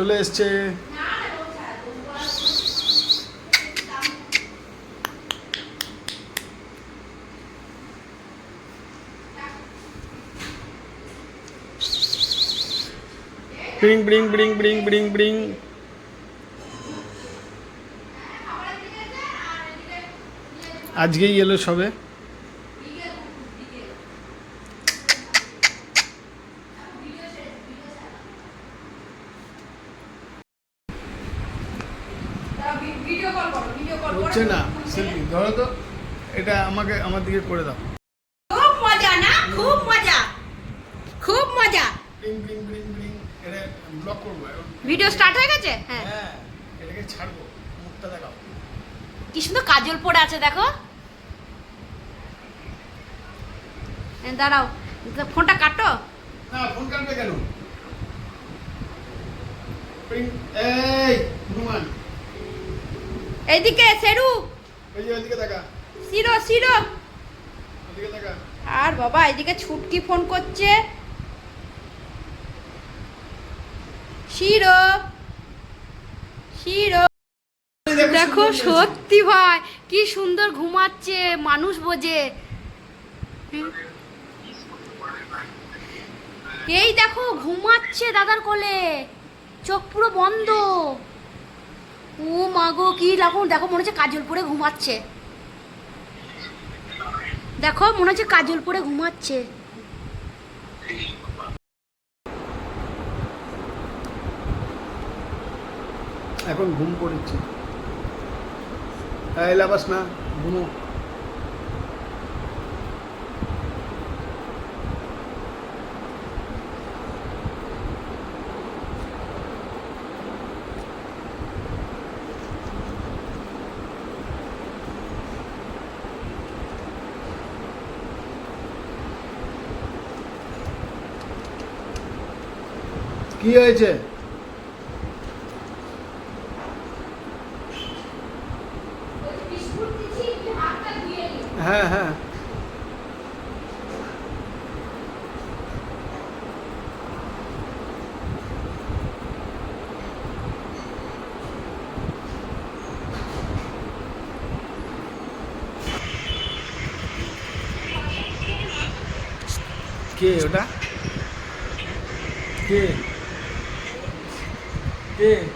চলে এসছে। Bring bring bring bring bring bring. আজকেই এলো সবে। ভিডিও কল করো ভিডিও কল হচ্ছে না সেলফি। ধরো তো এটা আমাকে আমার দিকে করে দাও। খুব মজা না? খুব মজা। খুব মজা। এটা ব্লক করব ভিডিও স্টার্ট হয়ে গেছে? হ্যাঁ। হ্যাঁ। এটাকে ছাড়বো মুখটা দেখাও। কি সুন্দর কাজল পড়ে আছে দেখো। হ্যাঁ, দাঁড়াও। ফোনটা কাটো। না ফোন কাটবে কেন? এই হনুমান। এইদিকে সেরু। এই যে সিরো সিরো আর বাবা এদিকে ছুটকি ফোন করছে। শিরো শিরো। দেখো সত্যি ভাই কি সুন্দর ঘুমাচ্ছে মানুষ বোঝে। এই দেখো ঘুমাচ্ছে দাদার কোলে। চোখ পুরো বন্ধ। ও মাগো কি লাগুন দেখো, মনে হচ্ছে কাজল পরে ঘুমাচ্ছে। দেখো, মনে হচ্ছে কাজল পরে ঘুমাচ্ছে। এখন ঘুম পড়েছে এলাবাস না ঘুমো। কি হয়েছে? হ্যাঁ হ্যাঁ। কে ওটা? কে? 对，